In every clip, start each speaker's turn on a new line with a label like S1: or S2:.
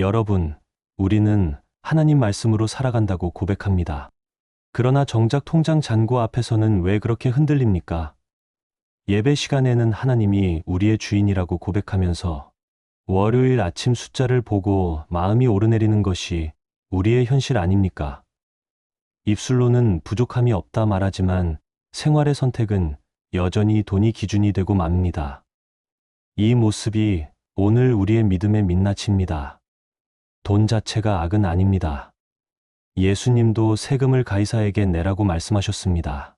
S1: 여러분, 우리는 하나님 말씀으로 살아간다고 고백합니다. 그러나 정작 통장 잔고 앞에서는 왜 그렇게 흔들립니까? 예배 시간에는 하나님이 우리의 주인이라고 고백하면서 월요일 아침 숫자를 보고 마음이 오르내리는 것이 우리의 현실 아닙니까? 입술로는 부족함이 없다 말하지만 생활의 선택은 여전히 돈이 기준이 되고 맙니다. 이 모습이 오늘 우리의 믿음의 민낯입니다. 돈 자체가 악은 아닙니다. 예수님도 세금을 가이사에게 내라고 말씀하셨습니다.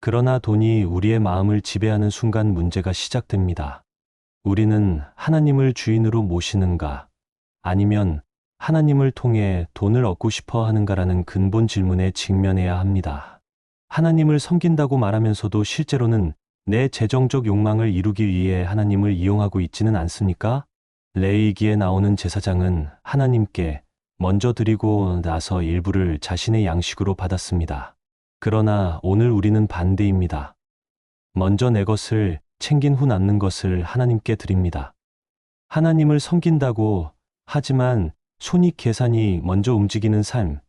S1: 그러나 돈이 우리의 마음을 지배하는 순간 문제가 시작됩니다. 우리는 하나님을 주인으로 모시는가, 아니면 하나님을 통해 돈을 얻고 싶어 하는가라는 근본 질문에 직면해야 합니다. 하나님을 섬긴다고 말하면서도 실제로는 내 재정적 욕망을 이루기 위해 하나님을 이용하고 있지는 않습니까? 레이기에 나오는 제사장은 하나님께 먼저 드리고 나서 일부를 자신의 양식으로 받았습니다. 그러나 오늘 우리는 반대입니다. 먼저 내 것을 챙긴 후 남는 것을 하나님께 드립니다. 하나님을 섬긴다고 하지만 손익 계산이 먼저 움직이는 삶,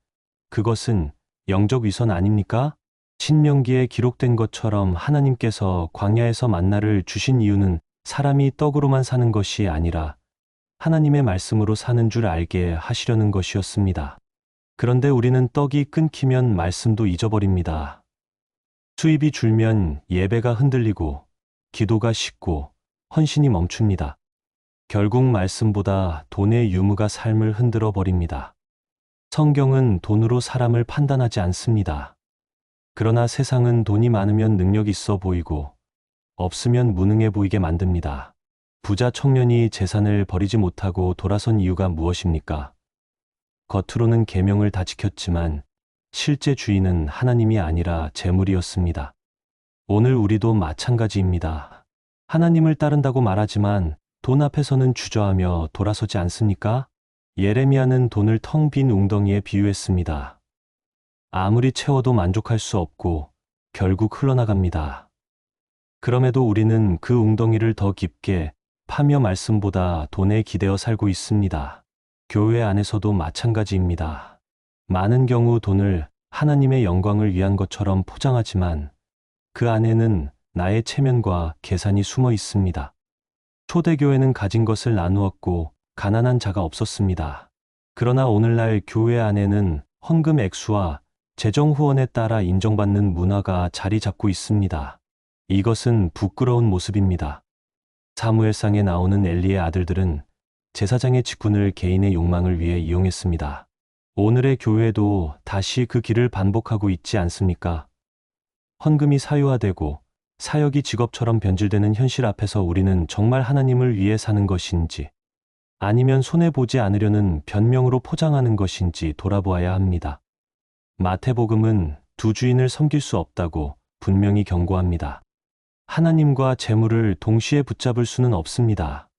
S1: 그것은 영적 위선 아닙니까? 신명기에 기록된 것처럼 하나님께서 광야에서 만나를 주신 이유는 사람이 떡으로만 사는 것이 아니라 하나님의 말씀으로 사는 줄 알게 하시려는 것이었습니다. 그런데 우리는 떡이 끊기면 말씀도 잊어버립니다. 수입이 줄면 예배가 흔들리고 기도가 식고 헌신이 멈춥니다. 결국 말씀보다 돈의 유무가 삶을 흔들어 버립니다. 성경은 돈으로 사람을 판단하지 않습니다. 그러나 세상은 돈이 많으면 능력 있어 보이고 없으면 무능해 보이게 만듭니다. 부자 청년이 재산을 버리지 못하고 돌아선 이유가 무엇입니까? 겉으로는 계명을 다 지켰지만 실제 주인은 하나님이 아니라 재물이었습니다. 오늘 우리도 마찬가지입니다. 하나님을 따른다고 말하지만 돈 앞에서는 주저하며 돌아서지 않습니까? 예레미야는 돈을 텅 빈 웅덩이에 비유했습니다. 아무리 채워도 만족할 수 없고 결국 흘러나갑니다. 그럼에도 우리는 그 웅덩이를 더 깊게 파며 말씀보다 돈에 기대어 살고 있습니다. 교회 안에서도 마찬가지입니다. 많은 경우 돈을 하나님의 영광을 위한 것처럼 포장하지만 그 안에는 나의 체면과 계산이 숨어 있습니다. 초대교회는 가진 것을 나누었고 가난한 자가 없었습니다. 그러나 오늘날 교회 안에는 헌금 액수와 재정 후원에 따라 인정받는 문화가 자리 잡고 있습니다. 이것은 부끄러운 모습입니다. 사무엘상에 나오는 엘리의 아들들은 제사장의 직분을 개인의 욕망을 위해 이용했습니다. 오늘의 교회도 다시 그 길을 반복하고 있지 않습니까? 헌금이 사유화되고 사역이 직업처럼 변질되는 현실 앞에서 우리는 정말 하나님을 위해 사는 것인지 아니면 손해보지 않으려는 변명으로 포장하는 것인지 돌아보아야 합니다. 마태복음은 두 주인을 섬길 수 없다고 분명히 경고합니다. 하나님과 재물을 동시에 붙잡을 수는 없습니다.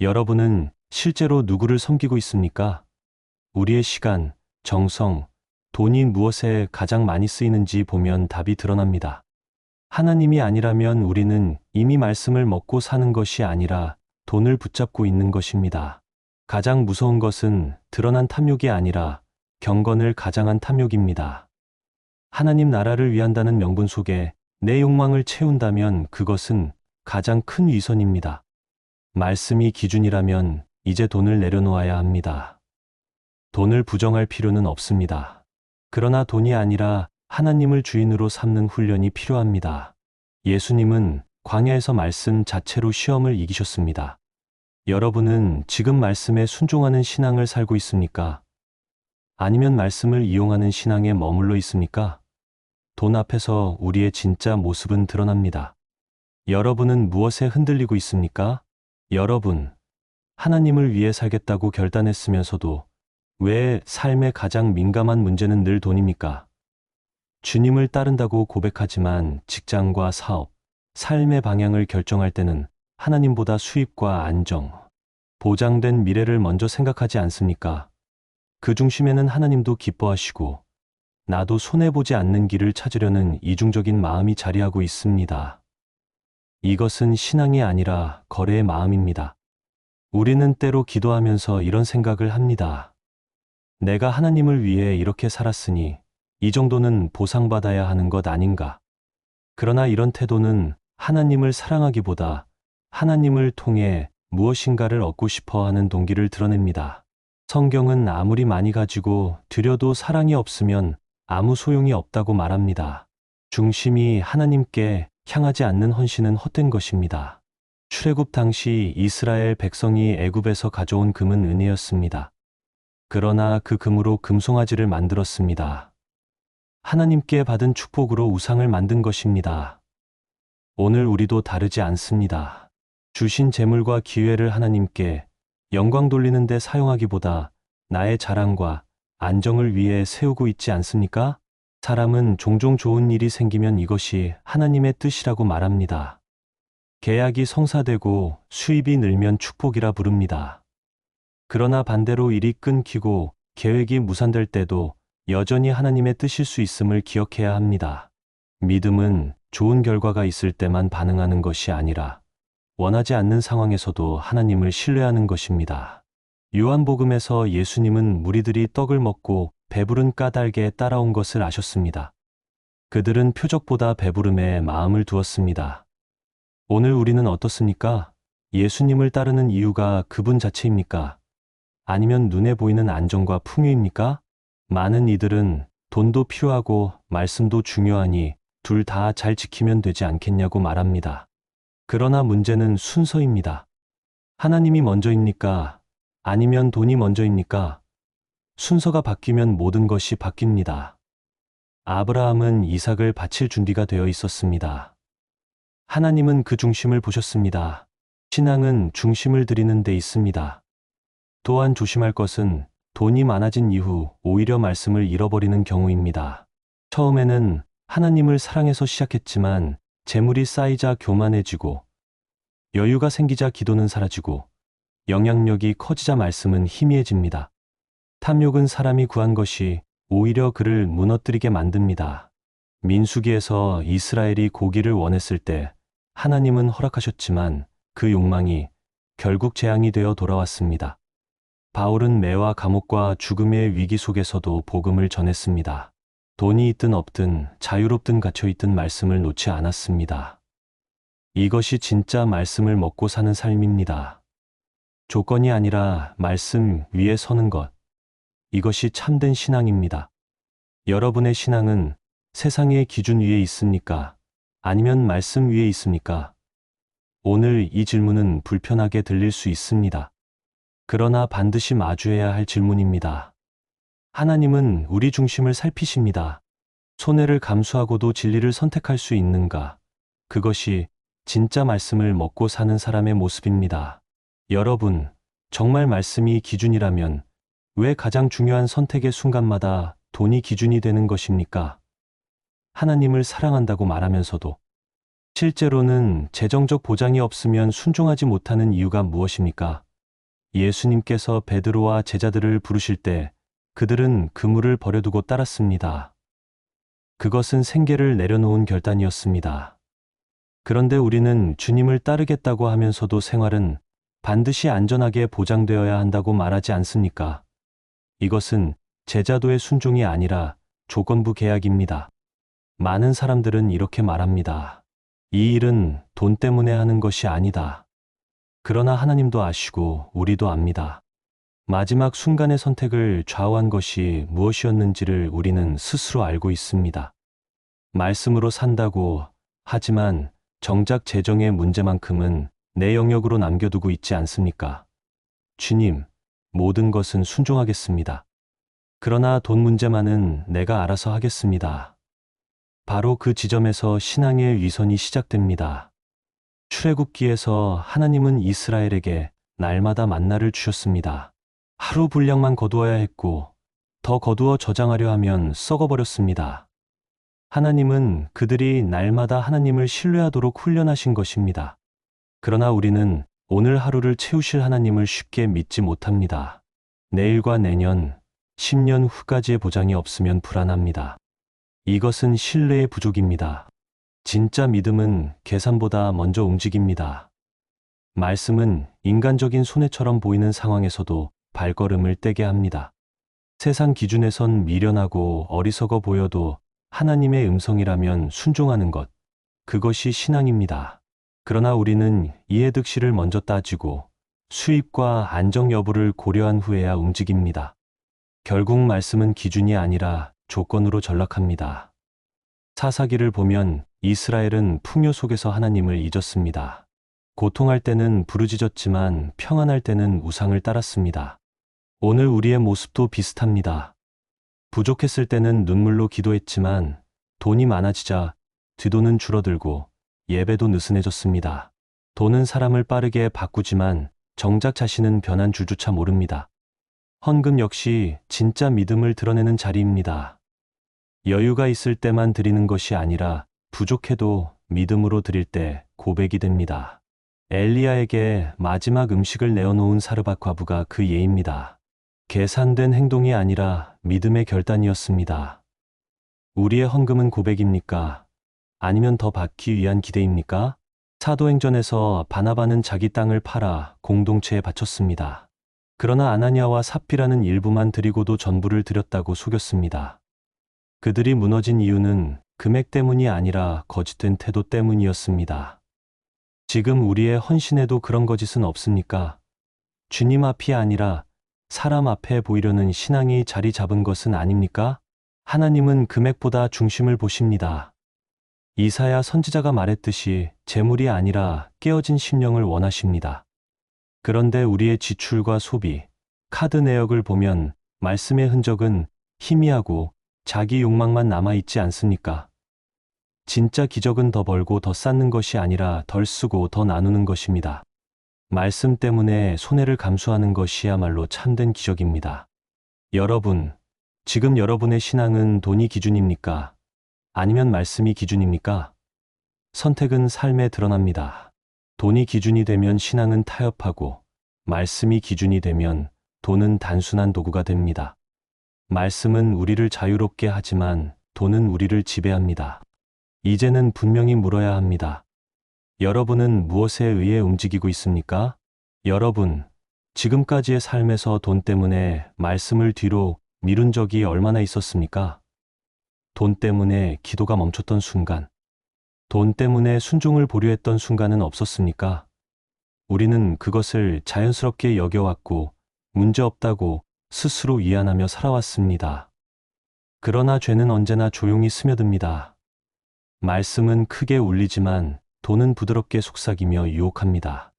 S1: 여러분은 실제로 누구를 섬기고 있습니까? 우리의 시간, 정성, 돈이 무엇에 가장 많이 쓰이는지 보면 답이 드러납니다. 하나님이 아니라면 우리는 이미 말씀을 먹고 사는 것이 아니라 돈을 붙잡고 있는 것입니다. 가장 무서운 것은 드러난 탐욕이 아니라 경건을 가장한 탐욕입니다. 하나님 나라를 위한다는 명분 속에 내 욕망을 채운다면 그것은 가장 큰 위선입니다. 말씀이 기준이라면 이제 돈을 내려놓아야 합니다. 돈을 부정할 필요는 없습니다. 그러나 돈이 아니라 하나님을 주인으로 삼는 훈련이 필요합니다. 예수님은 광야에서 말씀 자체로 시험을 이기셨습니다. 여러분은 지금 말씀에 순종하는 신앙을 살고 있습니까? 아니면 말씀을 이용하는 신앙에 머물러 있습니까? 돈 앞에서 우리의 진짜 모습은 드러납니다. 여러분은 무엇에 흔들리고 있습니까? 여러분, 하나님을 위해 살겠다고 결단했으면서도 왜 삶의 가장 민감한 문제는 늘 돈입니까? 주님을 따른다고 고백하지만 직장과 사업, 삶의 방향을 결정할 때는 하나님보다 수입과 안정, 보장된 미래를 먼저 생각하지 않습니까? 그 중심에는 하나님도 기뻐하시고 나도 손해보지 않는 길을 찾으려는 이중적인 마음이 자리하고 있습니다. 이것은 신앙이 아니라 거래의 마음입니다. 우리는 때로 기도하면서 이런 생각을 합니다. 내가 하나님을 위해 이렇게 살았으니 이 정도는 보상받아야 하는 것 아닌가. 그러나 이런 태도는 하나님을 사랑하기보다 하나님을 통해 무엇인가를 얻고 싶어 하는 동기를 드러냅니다. 성경은 아무리 많이 가지고 드려도 사랑이 없으면 아무 소용이 없다고 말합니다. 중심이 하나님께 향하지 않는 헌신은 헛된 것입니다. 출애굽 당시 이스라엘 백성이 애굽에서 가져온 금은 은혜였습니다. 그러나 그 금으로 금송아지를 만들었습니다. 하나님께 받은 축복으로 우상을 만든 것입니다. 오늘 우리도 다르지 않습니다. 주신 재물과 기회를 하나님께 영광 돌리는 데 사용하기보다 나의 자랑과 안정을 위해 세우고 있지 않습니까? 사람은 종종 좋은 일이 생기면 이것이 하나님의 뜻이라고 말합니다. 계약이 성사되고 수입이 늘면 축복이라 부릅니다. 그러나 반대로 일이 끊기고 계획이 무산될 때도 여전히 하나님의 뜻일 수 있음을 기억해야 합니다. 믿음은 좋은 결과가 있을 때만 반응하는 것이 아니라 원하지 않는 상황에서도 하나님을 신뢰하는 것입니다. 요한복음에서 예수님은 무리들이 떡을 먹고 배부른 까닭에 따라온 것을 아셨습니다. 그들은 표적보다 배부름에 마음을 두었습니다. 오늘 우리는 어떻습니까? 예수님을 따르는 이유가 그분 자체입니까? 아니면 눈에 보이는 안정과 풍요입니까? 많은 이들은 돈도 필요하고 말씀도 중요하니 둘 다 잘 지키면 되지 않겠냐고 말합니다. 그러나 문제는 순서입니다. 하나님이 먼저입니까? 아니면 돈이 먼저입니까? 순서가 바뀌면 모든 것이 바뀝니다. 아브라함은 이삭을 바칠 준비가 되어 있었습니다. 하나님은 그 중심을 보셨습니다. 신앙은 중심을 드리는 데 있습니다. 또한 조심할 것은 돈이 많아진 이후 오히려 말씀을 잃어버리는 경우입니다. 처음에는 하나님을 사랑해서 시작했지만 재물이 쌓이자 교만해지고 여유가 생기자 기도는 사라지고 영향력이 커지자 말씀은 희미해집니다. 탐욕은 사람이 구한 것이 오히려 그를 무너뜨리게 만듭니다. 민수기에서 이스라엘이 고기를 원했을 때 하나님은 허락하셨지만 그 욕망이 결국 재앙이 되어 돌아왔습니다. 바울은 매와 감옥과 죽음의 위기 속에서도 복음을 전했습니다. 돈이 있든 없든 자유롭든 갇혀있든 말씀을 놓지 않았습니다. 이것이 진짜 말씀을 먹고 사는 삶입니다. 조건이 아니라 말씀 위에 서는 것. 이것이 참된 신앙입니다. 여러분의 신앙은 세상의 기준 위에 있습니까? 아니면 말씀 위에 있습니까? 오늘 이 질문은 불편하게 들릴 수 있습니다. 그러나 반드시 마주해야 할 질문입니다. 하나님은 우리 중심을 살피십니다. 손해를 감수하고도 진리를 선택할 수 있는가? 그것이 진짜 말씀을 먹고 사는 사람의 모습입니다. 여러분, 정말 말씀이 기준이라면 왜 가장 중요한 선택의 순간마다 돈이 기준이 되는 것입니까? 하나님을 사랑한다고 말하면서도 실제로는 재정적 보장이 없으면 순종하지 못하는 이유가 무엇입니까? 예수님께서 베드로와 제자들을 부르실 때 그들은 그물을 버려두고 따랐습니다. 그것은 생계를 내려놓은 결단이었습니다. 그런데 우리는 주님을 따르겠다고 하면서도 생활은 반드시 안전하게 보장되어야 한다고 말하지 않습니까? 이것은 제자도의 순종이 아니라 조건부 계약입니다. 많은 사람들은 이렇게 말합니다. 이 일은 돈 때문에 하는 것이 아니다. 그러나 하나님도 아시고 우리도 압니다. 마지막 순간의 선택을 좌우한 것이 무엇이었는지를 우리는 스스로 알고 있습니다. 말씀으로 산다고 하지만 정작 재정의 문제만큼은 내 영역으로 남겨두고 있지 않습니까? 주님, 모든 것은 순종하겠습니다. 그러나 돈 문제만은 내가 알아서 하겠습니다. 바로 그 지점에서 신앙의 위선이 시작됩니다. 출애굽기에서 하나님은 이스라엘에게 날마다 만나를 주셨습니다. 하루 분량만 거두어야 했고 더 거두어 저장하려 하면 썩어버렸습니다. 하나님은 그들이 날마다 하나님을 신뢰하도록 훈련하신 것입니다. 그러나 우리는 오늘 하루를 채우실 하나님을 쉽게 믿지 못합니다. 내일과 내년, 10년 후까지의 보장이 없으면 불안합니다. 이것은 신뢰의 부족입니다. 진짜 믿음은 계산보다 먼저 움직입니다. 말씀은 인간적인 손해처럼 보이는 상황에서도 발걸음을 떼게 합니다. 세상 기준에선 미련하고 어리석어 보여도 하나님의 음성이라면 순종하는 것, 그것이 신앙입니다. 그러나 우리는 이해득실을 먼저 따지고 수입과 안정 여부를 고려한 후에야 움직입니다. 결국 말씀은 기준이 아니라 조건으로 전락합니다. 사사기를 보면 이스라엘은 풍요 속에서 하나님을 잊었습니다. 고통할 때는 부르짖었지만 평안할 때는 우상을 따랐습니다. 오늘 우리의 모습도 비슷합니다. 부족했을 때는 눈물로 기도했지만 돈이 많아지자 뒤도는 줄어들고 예배도 느슨해졌습니다. 돈은 사람을 빠르게 바꾸지만 정작 자신은 변한 줄조차 모릅니다. 헌금 역시 진짜 믿음을 드러내는 자리입니다. 여유가 있을 때만 드리는 것이 아니라 부족해도 믿음으로 드릴 때 고백이 됩니다. 엘리야에게 마지막 음식을 내어놓은 사르밧 과부가 그 예입니다. 계산된 행동이 아니라 믿음의 결단이었습니다. 우리의 헌금은 고백입니까? 아니면 더 받기 위한 기대입니까? 사도행전에서 바나바는 자기 땅을 팔아 공동체에 바쳤습니다. 그러나 아나니아와 삽비라는 일부만 드리고도 전부를 드렸다고 속였습니다. 그들이 무너진 이유는 금액 때문이 아니라 거짓된 태도 때문이었습니다. 지금 우리의 헌신에도 그런 거짓은 없습니까? 주님 앞이 아니라 사람 앞에 보이려는 신앙이 자리 잡은 것은 아닙니까? 하나님은 금액보다 중심을 보십니다. 이사야 선지자가 말했듯이 재물이 아니라 깨어진 심령을 원하십니다. 그런데 우리의 지출과 소비, 카드 내역을 보면 말씀의 흔적은 희미하고 자기 욕망만 남아있지 않습니까? 진짜 기적은 더 벌고 더 쌓는 것이 아니라 덜 쓰고 더 나누는 것입니다. 말씀 때문에 손해를 감수하는 것이야말로 참된 기적입니다. 여러분, 지금 여러분의 신앙은 돈이 기준입니까? 아니면 말씀이 기준입니까? 선택은 삶에 드러납니다. 돈이 기준이 되면 신앙은 타협하고, 말씀이 기준이 되면 돈은 단순한 도구가 됩니다. 말씀은 우리를 자유롭게 하지만 돈은 우리를 지배합니다. 이제는 분명히 물어야 합니다. 여러분은 무엇에 의해 움직이고 있습니까? 여러분, 지금까지의 삶에서 돈 때문에 말씀을 뒤로 미룬 적이 얼마나 있었습니까? 돈 때문에 기도가 멈췄던 순간, 돈 때문에 순종을 보류했던 순간은 없었습니까? 우리는 그것을 자연스럽게 여겨왔고 문제 없다고 스스로 위안하며 살아왔습니다. 그러나 죄는 언제나 조용히 스며듭니다. 말씀은 크게 울리지만 돈은 부드럽게 속삭이며 유혹합니다.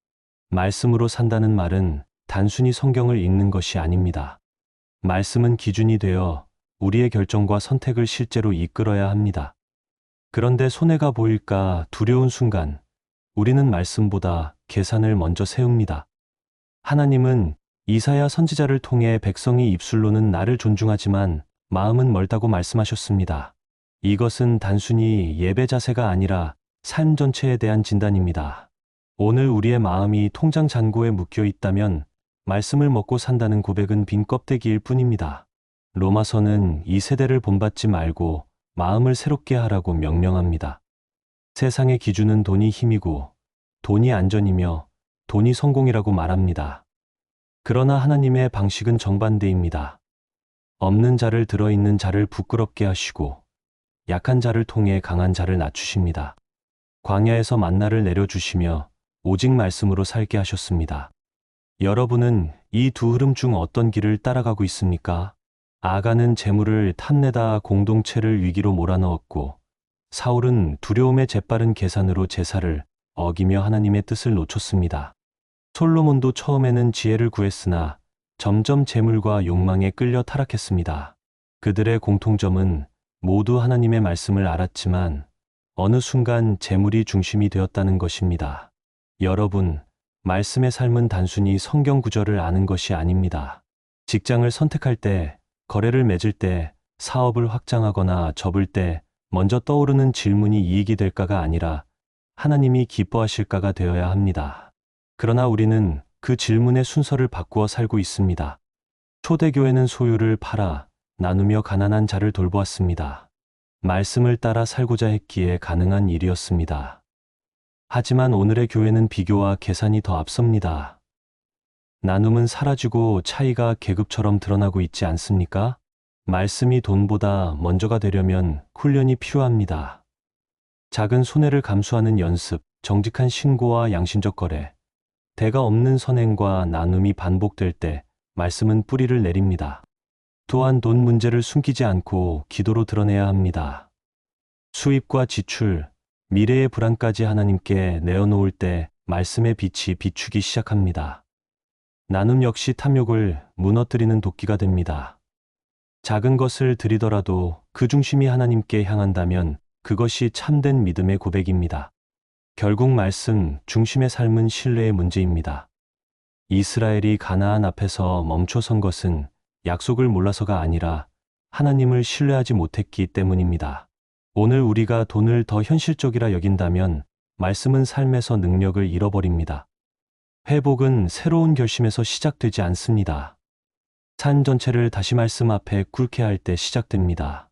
S1: 말씀으로 산다는 말은 단순히 성경을 읽는 것이 아닙니다. 말씀은 기준이 되어 우리의 결정과 선택을 실제로 이끌어야 합니다. 그런데 손해가 보일까 두려운 순간 우리는 말씀보다 계산을 먼저 세웁니다. 하나님은 이사야 선지자를 통해 백성이 입술로는 나를 존중하지만 마음은 멀다고 말씀하셨습니다. 이것은 단순히 예배 자세가 아니라 삶 전체에 대한 진단입니다. 오늘 우리의 마음이 통장 잔고에 묶여 있다면 말씀을 먹고 산다는 고백은 빈 껍데기일 뿐입니다. 로마서는 이 세대를 본받지 말고 마음을 새롭게 하라고 명령합니다. 세상의 기준은 돈이 힘이고 돈이 안전이며 돈이 성공이라고 말합니다. 그러나 하나님의 방식은 정반대입니다. 없는 자를 들어있는 자를 부끄럽게 하시고 약한 자를 통해 강한 자를 낮추십니다. 광야에서 만나를 내려주시며 오직 말씀으로 살게 하셨습니다. 여러분은 이 두 흐름 중 어떤 길을 따라가고 있습니까? 아가는 재물을 탐내다 공동체를 위기로 몰아넣었고 사울은 두려움의 재빠른 계산으로 제사를 어기며 하나님의 뜻을 놓쳤습니다. 솔로몬도 처음에는 지혜를 구했으나 점점 재물과 욕망에 끌려 타락했습니다. 그들의 공통점은 모두 하나님의 말씀을 알았지만 어느 순간 재물이 중심이 되었다는 것입니다. 여러분, 말씀의 삶은 단순히 성경 구절을 아는 것이 아닙니다. 직장을 선택할 때 거래를 맺을 때, 사업을 확장하거나 접을 때 먼저 떠오르는 질문이 이익이 될까가 아니라 하나님이 기뻐하실까가 되어야 합니다. 그러나 우리는 그 질문의 순서를 바꾸어 살고 있습니다. 초대교회는 소유를 팔아 나누며 가난한 자를 돌보았습니다. 말씀을 따라 살고자 했기에 가능한 일이었습니다. 하지만 오늘의 교회는 비교와 계산이 더 앞섭니다. 나눔은 사라지고 차이가 계급처럼 드러나고 있지 않습니까? 말씀이 돈보다 먼저가 되려면 훈련이 필요합니다. 작은 손해를 감수하는 연습, 정직한 신고와 양심적 거래, 대가 없는 선행과 나눔이 반복될 때 말씀은 뿌리를 내립니다. 또한 돈 문제를 숨기지 않고 기도로 드러내야 합니다. 수입과 지출, 미래의 불안까지 하나님께 내어놓을 때 말씀의 빛이 비추기 시작합니다. 나눔 역시 탐욕을 무너뜨리는 도끼가 됩니다. 작은 것을 드리더라도 그 중심이 하나님께 향한다면 그것이 참된 믿음의 고백입니다. 결국 말씀 중심의 삶은 신뢰의 문제입니다. 이스라엘이 가나안 앞에서 멈춰선 것은 약속을 몰라서가 아니라 하나님을 신뢰하지 못했기 때문입니다. 오늘 우리가 돈을 더 현실적이라 여긴다면 말씀은 삶에서 능력을 잃어버립니다. 회복은 새로운 결심에서 시작되지 않습니다. 산 전체를 다시 말씀 앞에 꿇게 할 때 시작됩니다.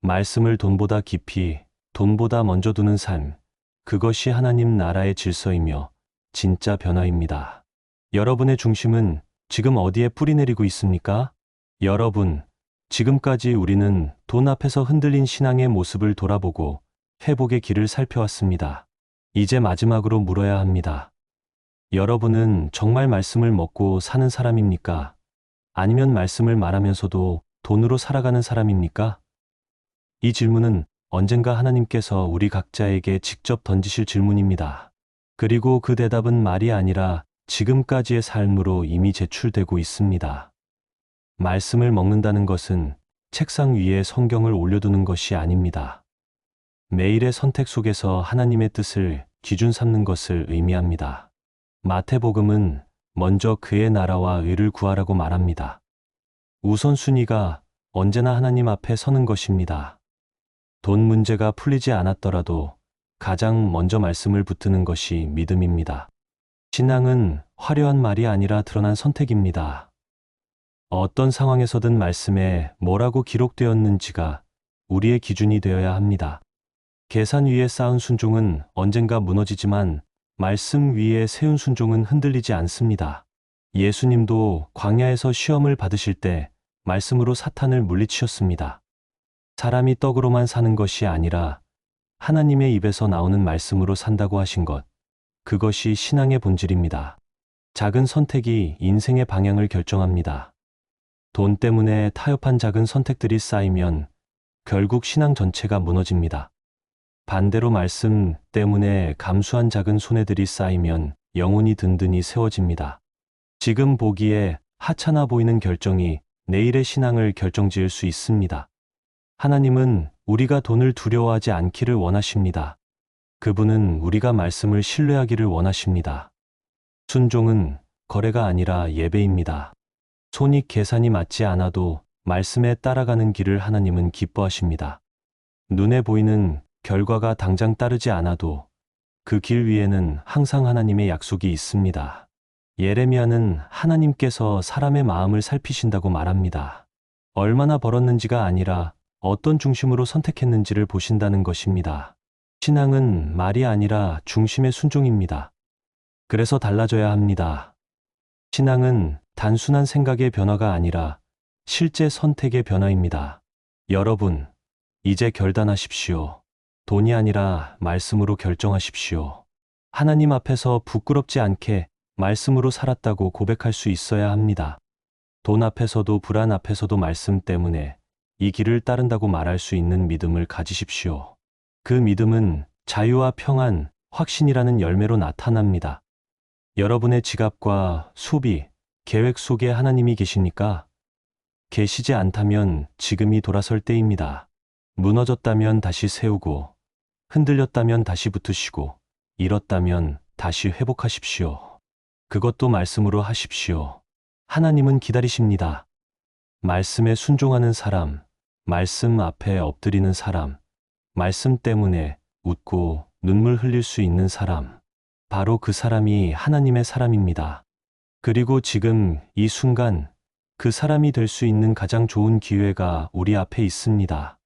S1: 말씀을 돈보다 깊이, 돈보다 먼저 두는 삶, 그것이 하나님 나라의 질서이며 진짜 변화입니다. 여러분의 중심은 지금 어디에 뿌리 내리고 있습니까? 여러분, 지금까지 우리는 돈 앞에서 흔들린 신앙의 모습을 돌아보고 회복의 길을 살펴왔습니다. 이제 마지막으로 물어야 합니다. 여러분은 정말 말씀을 먹고 사는 사람입니까? 아니면 말씀을 말하면서도 돈으로 살아가는 사람입니까? 이 질문은 언젠가 하나님께서 우리 각자에게 직접 던지실 질문입니다. 그리고 그 대답은 말이 아니라 지금까지의 삶으로 이미 제출되고 있습니다. 말씀을 먹는다는 것은 책상 위에 성경을 올려두는 것이 아닙니다. 매일의 선택 속에서 하나님의 뜻을 기준 삼는 것을 의미합니다. 마태복음은 먼저 그의 나라와 의를 구하라고 말합니다. 우선순위가 언제나 하나님 앞에 서는 것입니다. 돈 문제가 풀리지 않았더라도 가장 먼저 말씀을 붙드는 것이 믿음입니다. 신앙은 화려한 말이 아니라 드러난 선택입니다. 어떤 상황에서든 말씀에 뭐라고 기록되었는지가 우리의 기준이 되어야 합니다. 계산 위에 쌓은 순종은 언젠가 무너지지만 말씀 위에 세운 순종은 흔들리지 않습니다. 예수님도 광야에서 시험을 받으실 때 말씀으로 사탄을 물리치셨습니다. 사람이 떡으로만 사는 것이 아니라 하나님의 입에서 나오는 말씀으로 산다고 하신 것. 그것이 신앙의 본질입니다. 작은 선택이 인생의 방향을 결정합니다. 돈 때문에 타협한 작은 선택들이 쌓이면 결국 신앙 전체가 무너집니다. 반대로 말씀 때문에 감수한 작은 손해들이 쌓이면 영혼이 든든히 세워집니다. 지금 보기에 하찮아 보이는 결정이 내일의 신앙을 결정지을 수 있습니다. 하나님은 우리가 돈을 두려워하지 않기를 원하십니다. 그분은 우리가 말씀을 신뢰하기를 원하십니다. 순종은 거래가 아니라 예배입니다. 손익 계산이 맞지 않아도 말씀에 따라가는 길을 하나님은 기뻐하십니다. 눈에 보이는 결과가 당장 따르지 않아도 그 길 위에는 항상 하나님의 약속이 있습니다. 예레미야는 하나님께서 사람의 마음을 살피신다고 말합니다. 얼마나 벌었는지가 아니라 어떤 중심으로 선택했는지를 보신다는 것입니다. 신앙은 말이 아니라 중심의 순종입니다. 그래서 달라져야 합니다. 신앙은 단순한 생각의 변화가 아니라 실제 선택의 변화입니다. 여러분, 이제 결단하십시오. 돈이 아니라 말씀으로 결정하십시오. 하나님 앞에서 부끄럽지 않게 말씀으로 살았다고 고백할 수 있어야 합니다. 돈 앞에서도 불안 앞에서도 말씀 때문에 이 길을 따른다고 말할 수 있는 믿음을 가지십시오. 그 믿음은 자유와 평안, 확신이라는 열매로 나타납니다. 여러분의 지갑과 소비, 계획 속에 하나님이 계십니까? 계시지 않다면 지금이 돌아설 때입니다. 무너졌다면 다시 세우고, 흔들렸다면 다시 붙으시고, 잃었다면 다시 회복하십시오. 그것도 말씀으로 하십시오. 하나님은 기다리십니다. 말씀에 순종하는 사람, 말씀 앞에 엎드리는 사람, 말씀 때문에 웃고 눈물 흘릴 수 있는 사람, 바로 그 사람이 하나님의 사람입니다. 그리고 지금 이 순간 그 사람이 될 수 있는 가장 좋은 기회가 우리 앞에 있습니다.